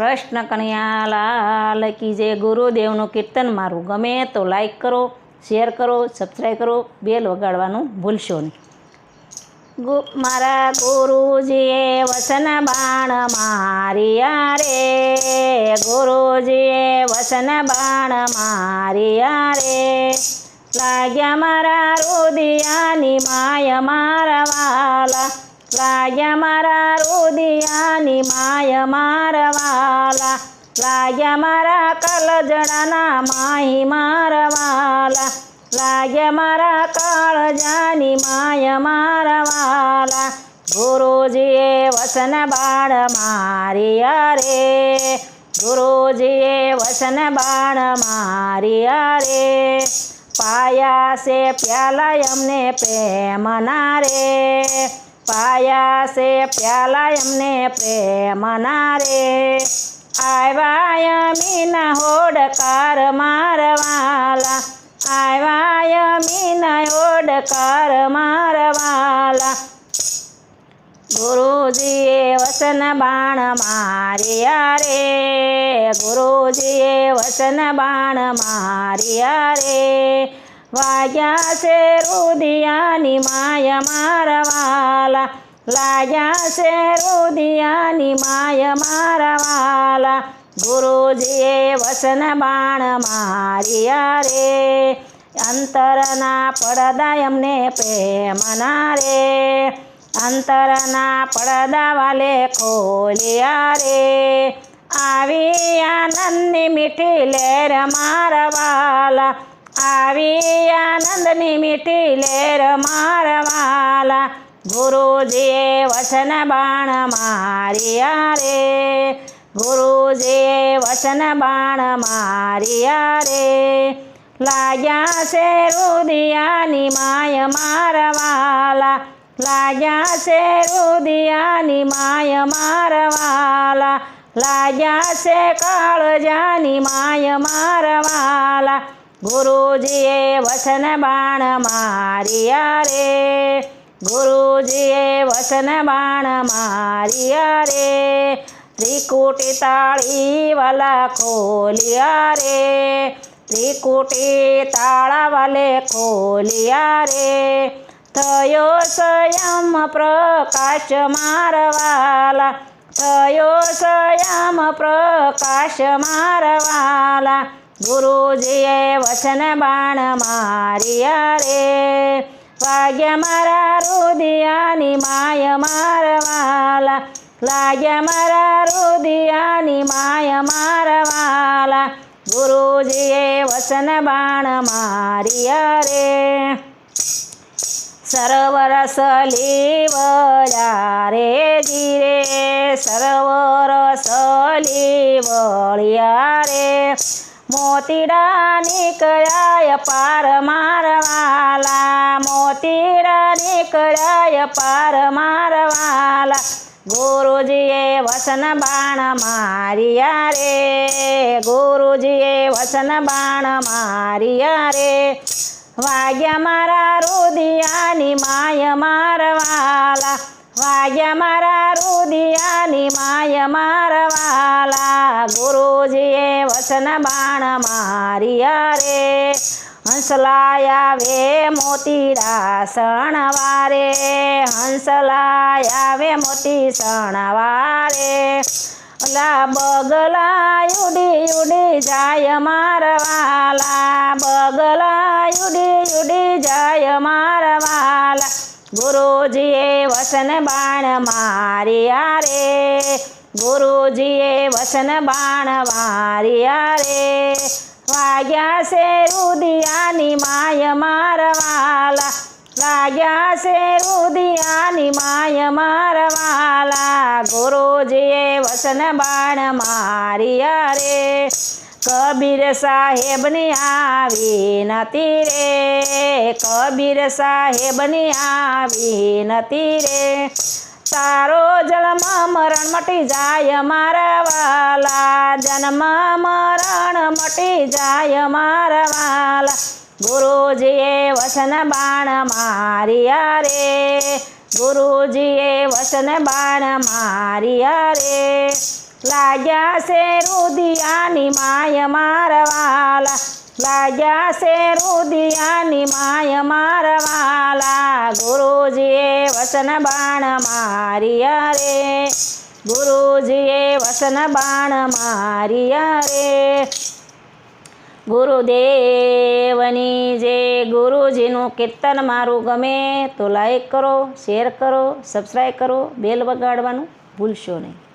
કૃષ્ણ કનૈયા લાલ કી જે ગુરુદેવનું કીર્તન મારું. ગમે તો લાઈક કરો શેર કરો સબસ્ક્રાઈબ કરો બેલ વગાડવાનું ભૂલશો નહીં. મારા ગુરુજીએ વસન બાણ મારિયા રે. ગુરુજીએ વસન બાણ મારિયા રે. લાગ્યા મારા રુદિયાની માય મારા વાલા. લાગ્યા મારા રુદિયાની માય મારા વાલા લાગ્યા મારા કલજડાના માહી મારા વાલા લાગ્યા મારા કાળજાની માય મારા વાલા ગુરુજીએ વસન બાણ મારી અરે. ગુરુજીએ વસન બાણ મારી અરે. પાયા છે પ્યાલા અમને પ્રેમના રે. પાયા છે પ્યાલા એમને પ્રેમના રે આવ્યા મીના હોડકાર મારવાલા. આવ્યા મીના હોડકાર મારવાલા. ગુરુજીએ વસન બાણ માર્યા રે. ગુરુજીએ વસન બાણ માર્યા રે. વાગ્યા છે રુદિયાની માય મારવાલા લાગ્યા છે રુદિયાની માય મારવાલા ગુરુજીએ વસન બાણ માર્યા રે. અંતરના પડદા એમને પ્રેમના રે. અંતરના પડદા વાલે ખોલ્યા રે. આવી આનંદની મીઠી લેર મારવાલા આવી આનંદની મીઠી લેર મારવાલા. ગુરુજીએ વચન બાણ મારિયા રે. ગુરુજીએ વચન બાણ મારિયા રે. લાગ્યા છે રુદિયાની માય મારવાલા. લાગ્યા છે રુદિયાની માય મારવાલા. લાગ્યા છે કાળજાની માય મારવાલા. ગુરુજીએ વસન બાણ માર્યા રે ગુરુજીએ વસન બાણ માર્યા રે ત્રિકુટી તાળી વાલા ખોલિયા રે ત્રિકુટી તાળા વાલે ખોલિયા રે થયો સ્વયં પ્રકાશ મારવાલા થયો સ્વયં પ્રકાશ મારવાલા ગુરુજીએ વચન બાણ મારિયા રે વાગ્યા મારા રુદિયાની માય મારવાલા. લાગ્યા મારા રુદિયાની માય મારવાલા. ગુરુજીએ વચન બાણ મારિયા રે સરોવર સલીવળ્યા રે ગીરે સરોવર સલીવળ્યા રે મોતીડા નીકળાય પાર મારવાલા મોતીડા નીકળાય પાર મારવાલા, ગુરુજીએ વસન બાણ મારિયા રે, ગુરુજીએ વસન બાણ મારિયા રે. વાગ્યા મારા રુદિયાની માય મારવાલા વાગ્યા મારા રુદિયાની માય મારવાલા. ગુરુજીએ વસન બાણ મારી રે હંસલાયા વે મોતીરા સણવારે હંસલાયા વે મોતી સણવારે લા બગલા ઉડી ઉડી જાય મારવાલા. બગલા ઉડી ઉડી જાય મારવાલા ગુરુજીએ વસન બાણ માર્યા રે. ગુરુજીએ વસન બાણ માર્યા રે. વાગ્યા છે રુદિયાની માય મારવાલા. લાગ્યા છે રુદિયાની માય મારવાલા. ગુરુજીએ વસન બાણ માર્યા રે. કબીર સાહેબની આવી નથી રે, કબીર સાહેબની આવી નથી રે. તારો જન્મ મરણ મટી જાય મારા વાલા, જન્મ મરણ મટી જાય મારા વાલા. ગુરુજીએ વસન બાણ મારિયા રે, ગુરુજીએ વસન બાણ મારિયા રે. લાગ્યા છે રુદિયાની માય મારવાલા. લાગ્યા છે રુદિયાની માય મારવાલા. ગુરુજીએ વસન બાણ માર્યા રે ગુરુજીએ વસન બાણ માર્યા રે ગુરુદેવની જે ગુરુજીનું કીર્તન મારું ગમે તો લાઈક કરો શેર કરો સબસ્ક્રાઈબ કરો બેલ વગાડવાનું ભૂલશો નહીં.